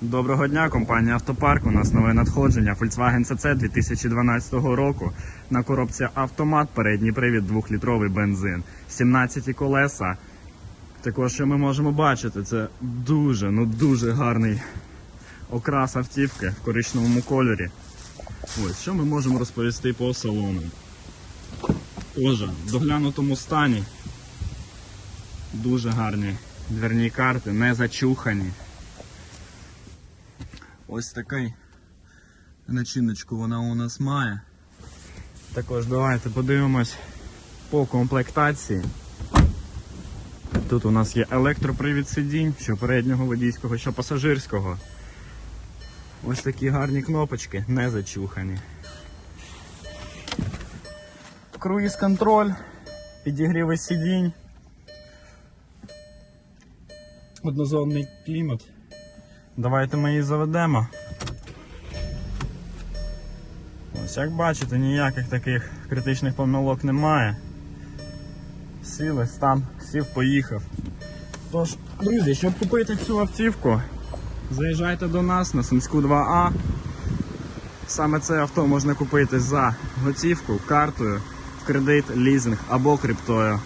Доброго дня, компанія Автопарк. У нас нове надходження Volkswagen CC 2012 року. На коробці автомат, передній привід, 2-літровий бензин, 17 колеса. Також, що ми можемо бачити, це дуже, ну дуже гарний окрас автівки в коричневому кольорі. Ось, що ми можемо розповісти по салону. Отже, в доглянутому стані. Дуже гарні дверні карти, не зачухані. Ось такий начиночку вона у нас має. Також давайте подивимось по комплектації. Тут у нас є електропривід сидінь, що переднього водійського, що пасажирського. Ось такі гарні кнопочки, не зачухані. Круїз контроль, підігріви сидінь. Однозонний клімат. Давайте ми її заведемо. Ось як бачите, ніяких таких критичних помилок немає. Сіли, стан, сів, поїхав. Тож, друзі, щоб купити цю автівку, заїжджайте до нас на Сумську 2А. Саме це авто можна купити за готівку, картою, кредит, лізинг або криптою.